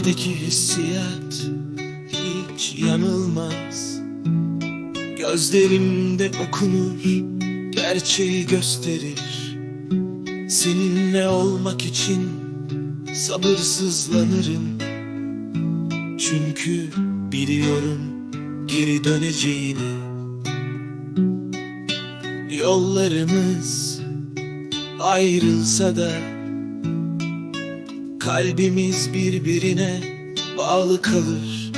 Kalbimdeki hissiyat hiç yanılmaz. Gözlerimde okunur, gerçeği gösterir Seninle olmak için sabırsızlanırım. Çünkü biliyorum geri döneceğini. Yollarımız ayrılsa da Kalbimiz birbirine bağlı kalır.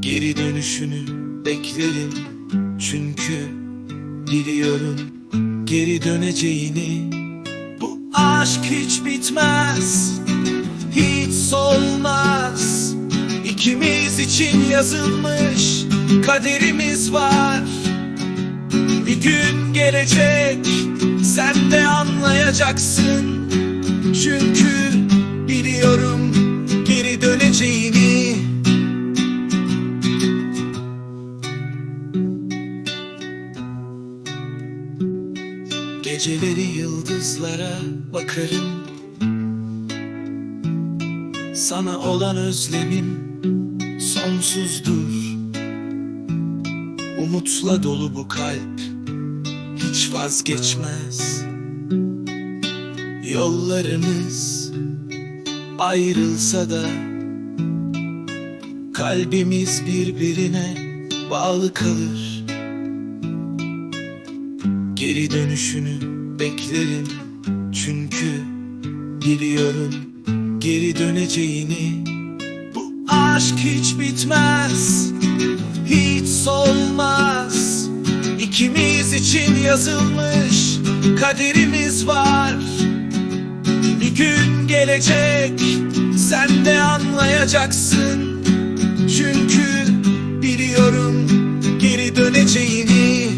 Geri dönüşünü beklerim Çünkü biliyorum geri döneceğini. Bu aşk hiç bitmez Hiç solmaz. İkimiz için yazılmış kaderimiz var. Bir gün gelecek sen de anlayacaksın Çünkü biliyorum geri döneceğini. Geceleri yıldızlara bakarım. Sana olan özlemim sonsuzdur. Umutla dolu bu kalp hiç vazgeçmez Yollarımız ayrılsa da Kalbimiz birbirine bağlı kalır. Geri dönüşünü beklerim Çünkü biliyorum geri döneceğini. Bu aşk hiç bitmez Hiç solmaz. İkimiz için yazılmış kaderimiz var Bir gün gelecek sen de anlayacaksın. Çünkü biliyorum geri döneceğini.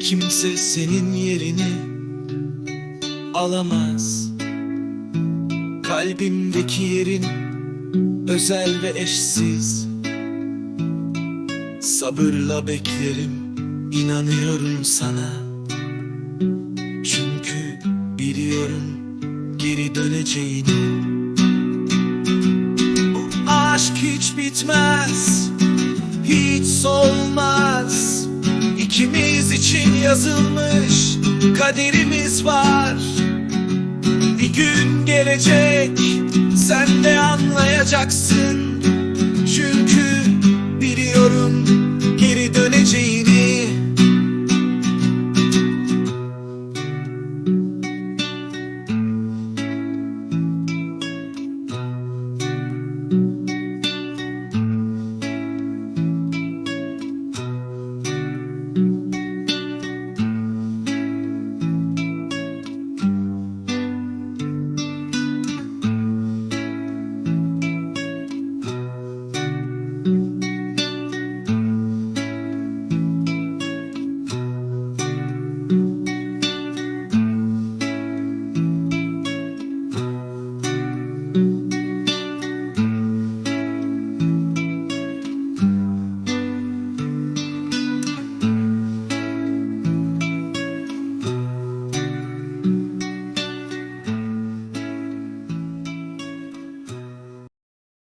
Kimse senin yerini alamaz. Kalbimdeki yerin özel ve eşsiz. Sabırla beklerim, inanıyorum sana. Çünkü biliyorum geri döneceğini. Bu aşk hiç bitmez, hiç solmaz. İkimiz için yazılmış kaderimiz var. Bir gün gelecek sen de anlayacaksın